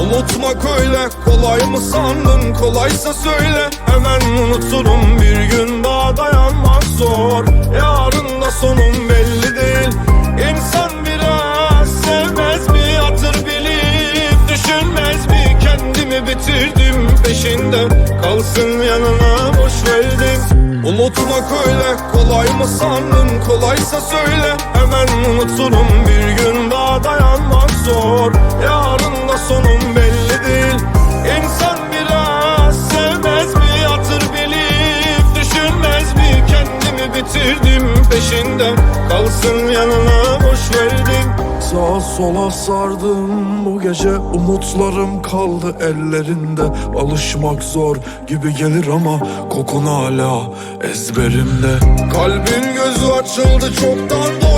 Unutmak öyle kolay mı sandın? Kolaysa söyle. Hemen unuturum bir gün daha dayanmak zor. Yarın da sonum belli değil. İnsan biraz sevmez mi? Hatır bilip Düşünmez mi? Kendimi bitirdim peşinde. Kalsın yanına boş verdim Unutmak öyle kolay mı sandın? Kolaysa söyle. Hemen unuturum bir gün dayanmak zor. Yarın da sonum belli değil. İnsan biraz sevmez mi hatır bilip Düşünmez mi? Kendimi bitirdim peşinde Kalsın yanına boş verdim. Sağa sola sardım. Bu gece Umutlarım kaldı ellerinde. Alışmak zor gibi gelir ama Kokun hala ezberimde. Kalbin gözü açıldı çoktan doymaz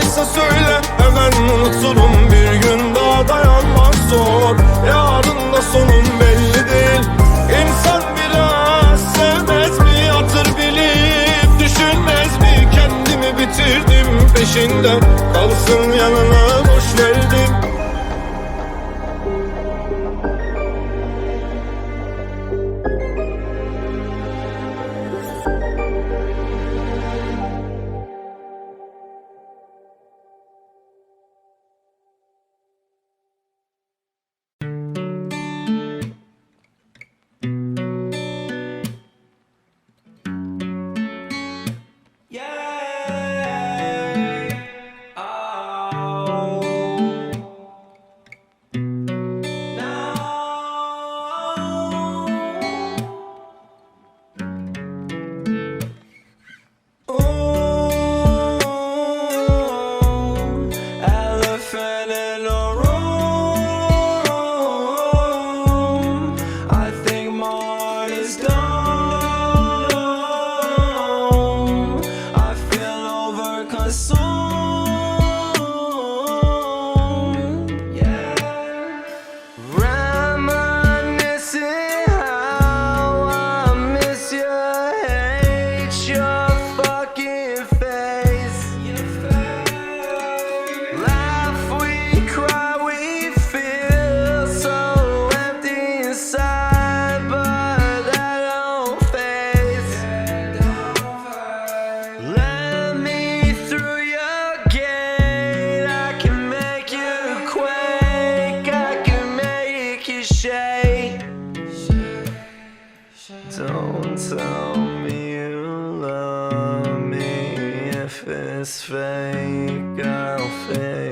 sandın kolaysa söyle Don't tell me you love me if it's fake. I'll fake.